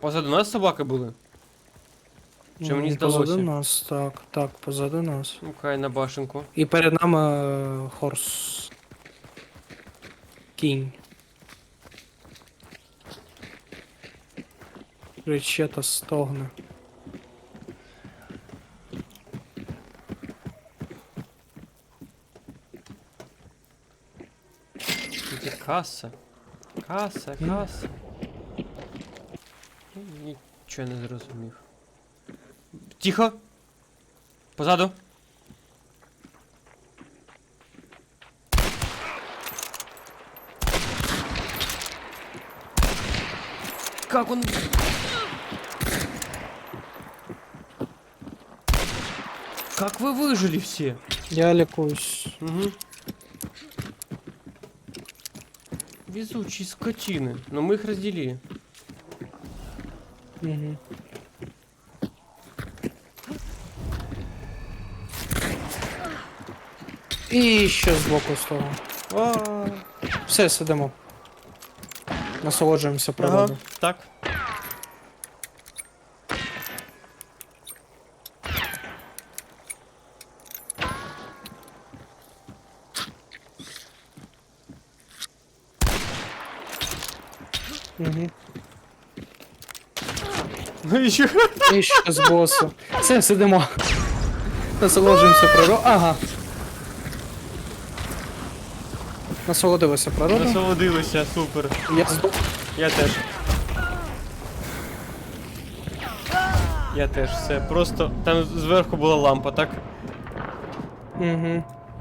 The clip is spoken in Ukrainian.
Позаду нас собаки були? Чи мені здалося? Позаду нас, так, так, позаду нас. Ну, хай на башенку. І перед нами е, хорс. Кінь. Речета стогне. Каса. Каса, каса. Нічого не зрозумів. Тихо! Позаду. Как он... Как вы выжили все? Я лікуюсь. Угу. Везучие скотины. Но мы их разделили. Угу. І ще з того. А, Все, сидимо. Насолоджуємося природою. так. Угу. Ну. І ще з босу. Все, сидимо. Насолоджуємося природою. Ага. Насолодилися природою. Насолодилися, супер. Я здох. Я теж. Я теж все. Просто там зверху була лампа, так? Угу.